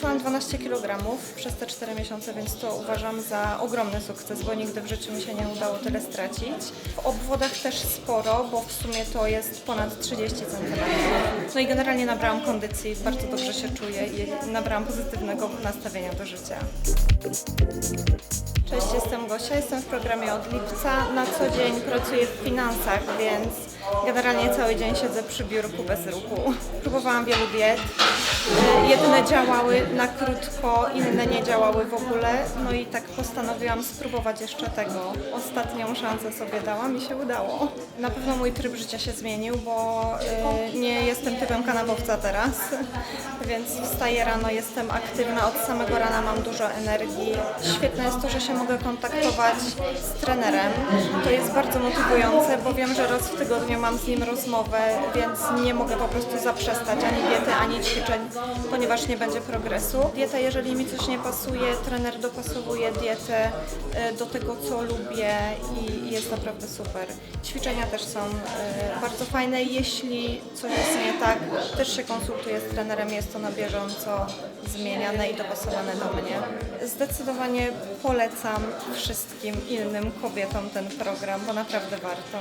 Zrzuciłam 12 kg przez te 4 miesiące, więc to uważam za ogromny sukces, bo nigdy w życiu mi się nie udało tyle stracić. W obwodach też sporo, bo w sumie to jest ponad 30 cm. No i generalnie nabrałam kondycji, bardzo dobrze się czuję i nabrałam pozytywnego nastawienia do życia. Cześć, jestem Gosia, jestem w programie od lipca. Na co dzień pracuję w finansach, więc generalnie cały dzień siedzę przy biurku bez ruchu. Próbowałam wielu diet. Jedne działały na krótko, inne nie działały w ogóle. No i tak postanowiłam spróbować jeszcze tego. Ostatnią szansę sobie dałam i się udało. Na pewno mój tryb życia się zmienił, bo y, nie jestem typem kanapowca teraz, więc wstaję rano, jestem aktywna, od samego rana mam dużo energii. Świetne jest to, że się mogę kontaktować z trenerem. To jest bardzo motywujące, bo wiem, że raz w tygodniu mam z nim rozmowę, więc nie mogę po prostu zaprzestać ani diety, ani ćwiczeń, ponieważ nie będzie progresu. Dieta, jeżeli mi coś nie pasuje, trener dopasowuje dietę e, do tego, co lubię i jest naprawdę super. Ćwiczenia też są e, bardzo fajne. Jeśli coś jest nie tak, też się konsultuję z trenerem, jest to na bieżąco zmieniane i dopasowane do mnie. Zdecydowanie polecam wszystkim innym kobietom ten program, bo naprawdę warto.